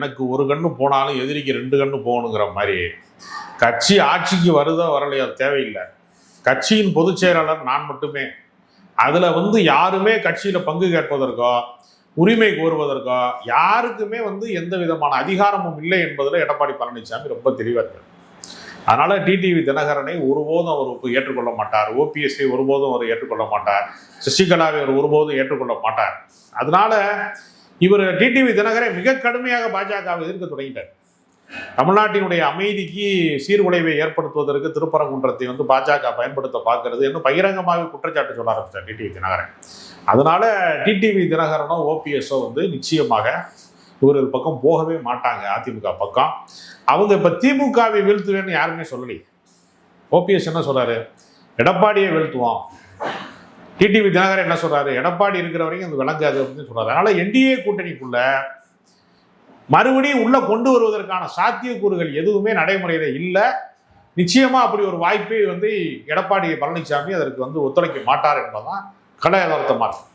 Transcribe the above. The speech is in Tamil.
எனக்கு ஒரு கண்ணு போனாலும் எதிரிக்கு ரெண்டு கண்ணு போகணுங்கிற மாதிரி. கட்சி ஆட்சிக்கு வருதோ வரலையோ தேவையில்லை. கட்சியின் பொதுச் செயலாளர் நான் மட்டுமே. அதில் வந்து யாருமே கட்சியில் பங்கு கேட்பதற்கோ உரிமை கோருவதற்கோ யாருக்குமே வந்து எந்த விதமான அதிகாரமும் இல்லை என்பதில் எடப்பாடி பழனிசாமி ரொம்ப தெளிவாக இருக்கார். அதனால் டிடிவி தினகரனை ஒருபோதும் அவர் ஏற்றுக்கொள்ள மாட்டார். ஓபிஎஸ்ஐ ஒருபோதும் அவர் ஏற்றுக்கொள்ள மாட்டார். சசிகலாவை அவர் ஒருபோதும் ஏற்றுக்கொள்ள மாட்டார். அதனால இவர் டிடிவி தினகரை மிக கடுமையாக பாஜகவை எதிர்க்க தொடங்கிட்டார். தமிழ்நாட்டினுடைய அமைதிக்கு சீர்குலைவை ஏற்படுத்துவதற்கு திருப்பரங்குன்றத்தை வந்து பாஜக பயன்படுத்த பார்க்கறது என்று பகிரங்கமாக குற்றச்சாட்டு சொல்ல ஆரம்பிச்சார் டிடிவி தினகரன் அதனால டிடிவி தினகரனோ ஓபிஎஸ்ஓ வந்து நிச்சயமாக இவர்கள் பக்கம் போகவே மாட்டாங்க அதிமுக பக்கம். அவங்க இப்ப திமுகவை வீழ்த்துவேன்னு யாருமே சொல்லலை ஓபிஎஸ் என்ன சொல்றாரு? எடப்பாடியை வீழ்த்துவோம். டிடிவி தினகரன் என்ன சொல்றாரு? எடப்பாடி இருக்கிற வரைக்கும் அது விளங்காது அப்படின்னு சொல்றாரு. அதனால என்டிஏ கூட்டணிக்குள்ள மறுபடியும் உள்ள கொண்டு வருவதற்கான சாத்தியக்கூறுகள் எதுவுமே நடைமுறையில இல்லை. நிச்சயமா அப்படி ஒரு வாய்ப்பை வந்து எடப்பாடி பழனிசாமி அதற்கு வந்து ஒத்துழைக்க மாட்டார் என்பதுதான் கட யதார்த்தமாக